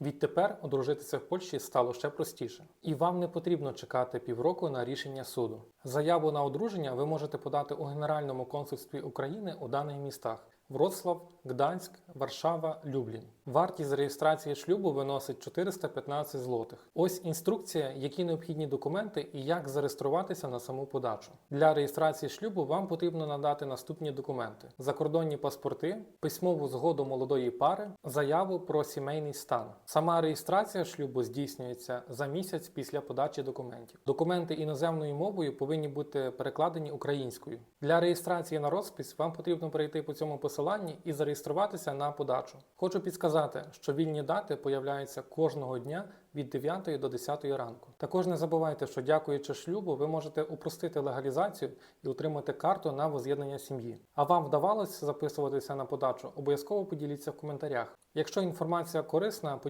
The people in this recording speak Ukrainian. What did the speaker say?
Відтепер одружитися в Польщі стало ще простіше, і вам не потрібно чекати півроку на рішення суду. Заяву на одруження ви можете подати у Генеральному консульстві України у даних містах: Вроцлав, Гданськ, Варшава, Люблін. Вартість реєстрації шлюбу виносить 415 злотих. Ось інструкція, які необхідні документи і як зареєструватися на саму подачу. Для реєстрації шлюбу вам потрібно надати наступні документи: закордонні паспорти, письмову згоду молодої пари, заяву про сімейний стан. Сама реєстрація шлюбу здійснюється за місяць після подачі документів. Документи іноземною мовою повинні бути перекладені українською. Для реєстрації на розпис вам потрібно перейти по цьому посиланні і зареєструватися на подачу. Хочу підсказати, що вільні дати появляються кожного дня від 9 до 10 ранку. Також не забувайте, що дякуючи шлюбу, ви можете упростити легалізацію і отримати карту на воз'єднання сім'ї. А вам вдавалося записуватися на подачу? Обов'язково поділіться в коментарях. Якщо інформація корисна, поділіться